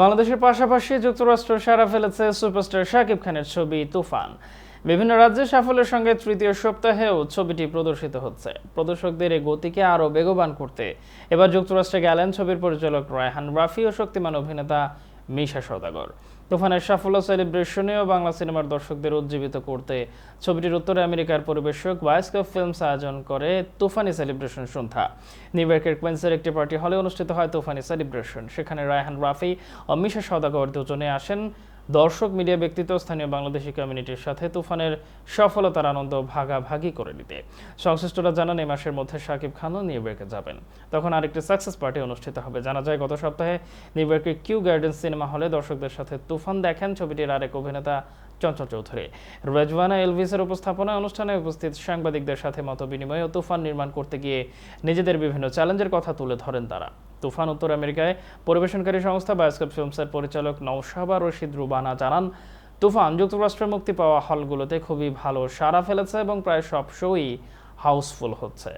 বাংলাদেশের পাশাপাশি যুক্তরাষ্ট্র সারা ফেলেছে সুপারস্টার শাকিব খানের ছবি তুফান। বিভিন্ন রাজ্যে সাফল্যের সঙ্গে তৃতীয় সপ্তাহেও ছবিটি প্রদর্শিত হচ্ছে। প্রদর্শকদের এই গতিকে আরও বেগবান করতে। এবার যুক্তরাষ্ট্রে গেলেন ছবির পরিচালক রায়হান রাফি ও শক্তিমান অভিনেতা মিশা সদাগর। তুফানের সাফল্য সেলিব্রেশনেও বাংলা সিনেমার দর্শকদের উজ্জীবিত করতে ছবিটির উত্তরে আমেরিকার পরিবেশক বায়োস্কোপ ফিল্মস আয়োজন করে তুফানি সেলিব্রেশন সন্ধ্যা। নিউ ইয়র্কের কুইন্সের একটি পার্টি হলে অনুষ্ঠিত হয় তুফানি সেলিব্রেশন সেখানে রায়হান রাফি ও মিশা সদাগর দুজনে আসেন দর্শক মিডিয়া ব্যক্তিত্ব স্থানীয় বাংলাদেশি কমিউনিটির সাথে তুফানের সফলতার আনন্দ ভাগাভাগি করে নিতে। সংশ্লিষ্টরা জানান, এই মাসের মধ্যে শাকিব খানও নিউইয়র্কে যাবেন। তখন আরেকটি সাকসেস পার্টি অনুষ্ঠিত হবে। জানা যায়, গত সপ্তাহে নিউ ইয়র্কের কিউ গার্ডেন সিনেমা হলে দর্শকদের সাথে তুফান দেখেন ছবিটির আরেক অভিনেতা চঞ্চল চৌধুরী। রেজওয়ানা এলভিসের উপস্থাপনায় অনুষ্ঠানে উপস্থিত সাংবাদিকদের সাথে মত বিনিময় ও তুফান নির্মাণ করতে গিয়ে নিজেদের বিভিন্ন চ্যালেঞ্জের কথা তুলে ধরেন তারা। তুফান উত্তর আমেরিকায় পরিবেশনকারী সংস্থা বায়োস্কোপ ফিল্মসের পরিচালক নৌশাবা রশিদ রুবানা জানান, তুফান যুক্তরাষ্ট্রে মুক্তি পাওয়া হলগুলোতে খুবই ভালো সাড়া ফেলেছে এবং প্রায় সব শোই হাউসফুল হচ্ছে।